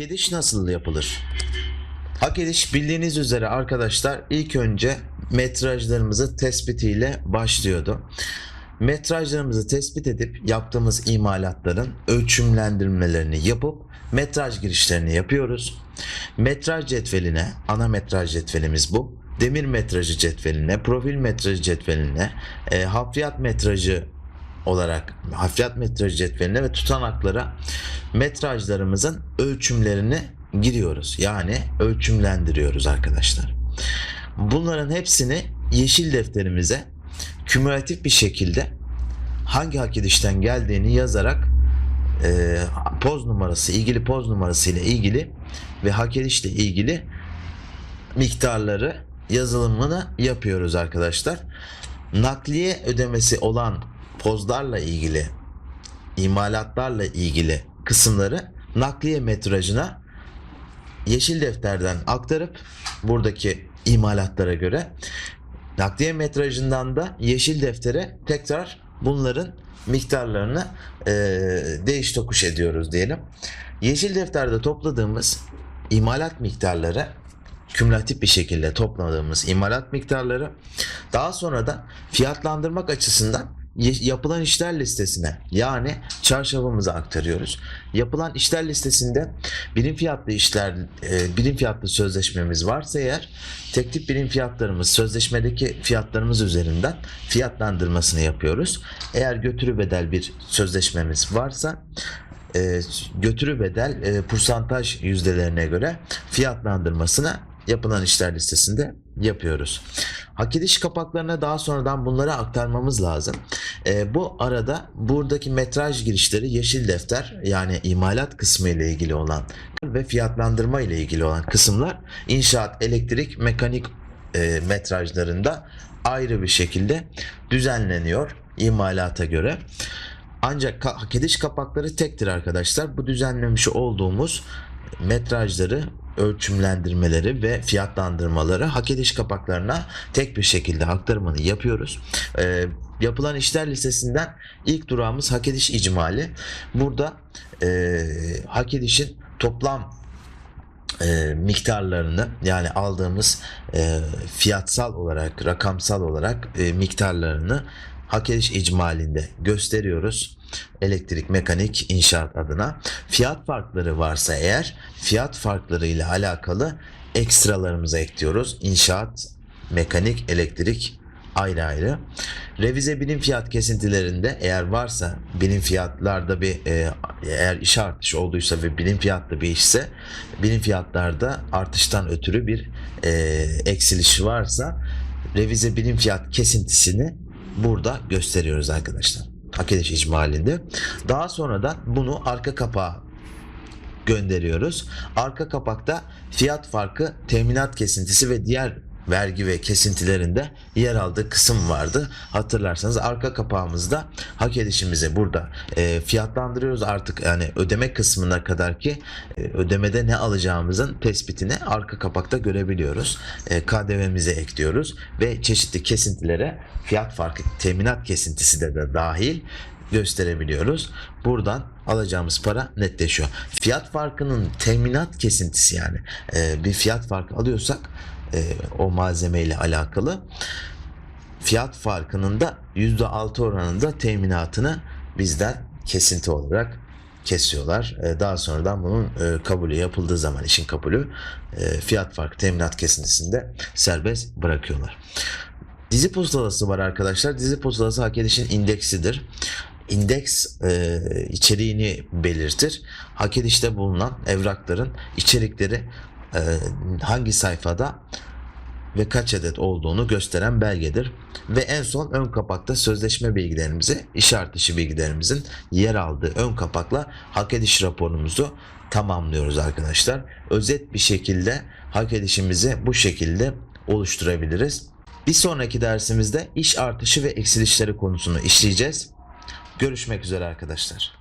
Hak ediş nasıl yapılır? Hak ediş bildiğiniz üzere arkadaşlar ilk önce metrajlarımızı tespitiyle başlıyordu. Metrajlarımızı tespit edip yaptığımız imalatların ölçümlendirmelerini yapıp metraj girişlerini yapıyoruz. Metraj cetveline, ana metraj cetvelimiz bu. Demir metrajı cetveline, profil metrajı cetveline, e, hafriyat metrajı olarak hafriyat metrajı cetveline ve tutanaklara metrajlarımızın ölçümlerini giriyoruz. Yani ölçümlendiriyoruz arkadaşlar. Bunların hepsini yeşil defterimize kümülatif bir şekilde hangi hak edişten geldiğini yazarak e, poz numarası, ilgili poz numarası ile ilgili ve hak edişle ilgili miktarları yazılımını yapıyoruz arkadaşlar. Nakliye ödemesi olan pozlarla ilgili, imalatlarla ilgili kısımları nakliye metrajına yeşil defterden aktarıp buradaki imalatlara göre nakliye metrajından da yeşil deftere tekrar bunların miktarlarını e, değiş tokuş ediyoruz diyelim. Yeşil defterde topladığımız imalat miktarları kümülatif bir şekilde topladığımız imalat miktarları daha sonra da fiyatlandırmak açısından yapılan işler listesine yani çarşafımıza aktarıyoruz. Yapılan işler listesinde birim fiyatlı işler, e, birim fiyatlı sözleşmemiz varsa eğer tek tip birim fiyatlarımız sözleşmedeki fiyatlarımız üzerinden fiyatlandırmasını yapıyoruz. Eğer götürü bedel bir sözleşmemiz varsa e, götürü bedel e, kursantaj yüzdelerine göre fiyatlandırmasını yapılan işler listesinde yapıyoruz. Hak ediş kapaklarına daha sonradan bunları aktarmamız lazım. E, bu arada buradaki metraj girişleri yeşil defter yani imalat kısmı ile ilgili olan ve fiyatlandırma ile ilgili olan kısımlar inşaat, elektrik, mekanik e, metrajlarında ayrı bir şekilde düzenleniyor imalata göre. Ancak hak ediş kapakları tektir arkadaşlar. Bu düzenlemiş olduğumuz metrajları, ölçümlendirmeleri ve fiyatlandırmaları hak ediş kapaklarına tek bir şekilde aktarımını yapıyoruz. Ee, yapılan işler listesinden ilk durağımız hak ediş icmali. Burada e, hak edişin toplam e, miktarlarını yani aldığımız e, fiyatsal olarak rakamsal olarak e, miktarlarını hak ediş icmalinde gösteriyoruz. Elektrik, mekanik, inşaat adına. Fiyat farkları varsa eğer fiyat farkları ile alakalı ekstralarımızı ekliyoruz. İnşaat, mekanik, elektrik ayrı ayrı. Revize birim fiyat kesintilerinde eğer varsa birim fiyatlarda bir e, eğer iş artışı olduysa ve birim fiyatlı bir işse birim fiyatlarda artıştan ötürü bir e, eksiliş varsa revize birim fiyat kesintisini burada gösteriyoruz arkadaşlar. Hak ediş icmalinde. Daha sonra da bunu arka kapağa gönderiyoruz. Arka kapakta fiyat farkı, teminat kesintisi ve diğer vergi ve kesintilerinde yer aldığı kısım vardı. Hatırlarsanız arka kapağımızda hak edişimizi burada e, fiyatlandırıyoruz artık yani ödeme kısmına kadar ki e, ödemede ne alacağımızın tespitini arka kapakta görebiliyoruz. E, KDV'mize ekliyoruz ve çeşitli kesintilere fiyat farkı, teminat kesintisi de, de dahil gösterebiliyoruz. Buradan alacağımız para netleşiyor. Fiyat farkının teminat kesintisi yani e, bir fiyat farkı alıyorsak e, o malzeme ile alakalı fiyat farkının da %6 oranında teminatını bizden kesinti olarak kesiyorlar. E, Daha sonradan bunun e, kabulü yapıldığı zaman işin kabulü e, fiyat farkı teminat kesintisinde serbest bırakıyorlar. Dizi pusulası var arkadaşlar. Dizi pusulası hak edişin indeksidir. İndeks içeriğini belirtir. Hak edişte bulunan evrakların içerikleri hangi sayfada ve kaç adet olduğunu gösteren belgedir. Ve en son ön kapakta sözleşme bilgilerimizi, işaret dışı bilgilerimizin yer aldığı ön kapakla hak ediş raporumuzu tamamlıyoruz arkadaşlar. Özet bir şekilde hak edişimizi bu şekilde oluşturabiliriz. Bir sonraki dersimizde iş artışı ve eksilişleri konusunu işleyeceğiz. Görüşmek üzere arkadaşlar.